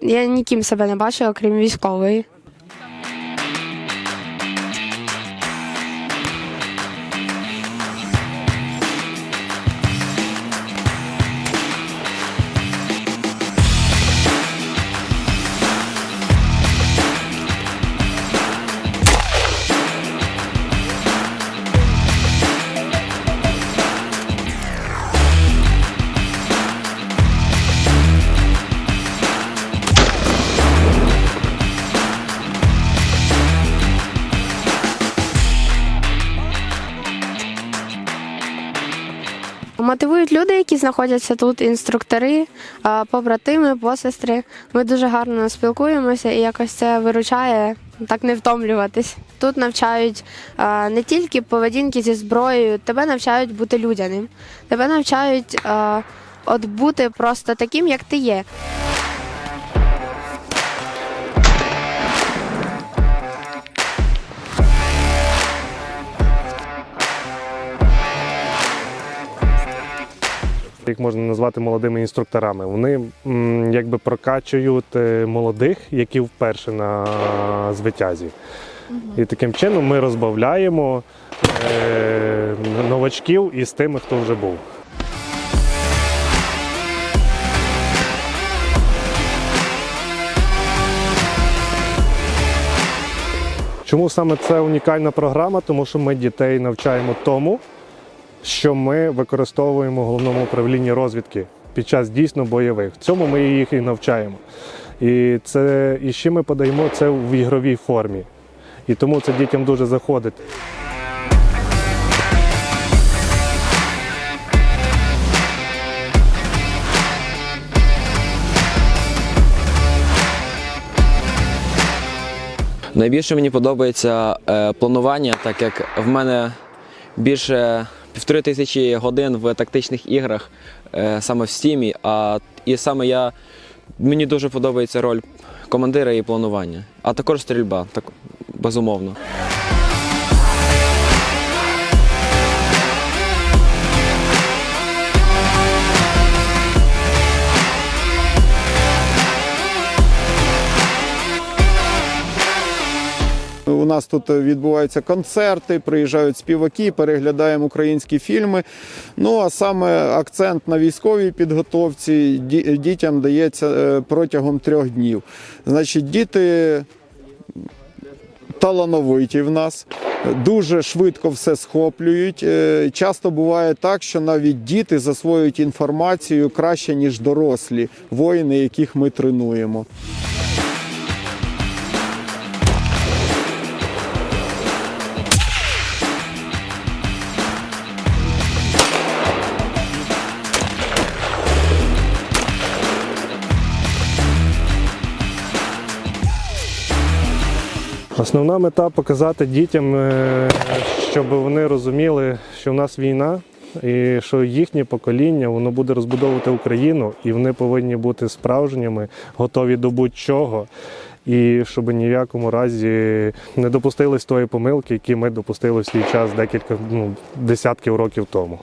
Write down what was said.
Я ніким себе не бачу, окрім військової. Мотивують люди, які знаходяться тут, інструктори, побратими, посестри. Ми дуже гарно спілкуємося і якось це виручає так не втомлюватись. Тут навчають не тільки поведінки зі зброєю, тебе навчають бути людяним, тебе навчають от бути просто таким, як ти є. Їх можна назвати молодими інструкторами. Вони якби прокачують е, молодих, які вперше на звитязі. І таким чином ми розбавляємо е, новачків із тими, хто вже був. Чому саме це унікальна програма? Тому що ми дітей навчаємо тому, що ми використовуємо в головному управлінні розвідки під час дійсно бойових. Цьому ми їх і навчаємо. І це і ще ми подаємо це в ігровій формі. І тому це дітям дуже заходить. Найбільше мені подобається е, планування, так як в мене більше півтори тисячі годин в тактичних іграх е, саме в стімі. А і саме я мені дуже подобається роль командира і планування, а також стрільба, так безумовно. У нас тут відбуваються концерти, приїжджають співаки, переглядаємо українські фільми. Ну а саме акцент на військовій підготовці дітям дається е, протягом трьох днів. Значить, діти талановиті в нас. Дуже швидко все схоплюють. Е, Часто буває так, що навіть діти засвоюють інформацію краще, ніж дорослі воїни, яких ми тренуємо. Основна мета показати дітям, е, щоб вони розуміли, що в нас війна, і що їхнє покоління воно буде розбудовувати Україну, і вони повинні бути справжніми, готові до будь-чого. І щоб ні в якому разі не допустились тої помилки, які ми допустили в свій час декілька ну, десятків років тому.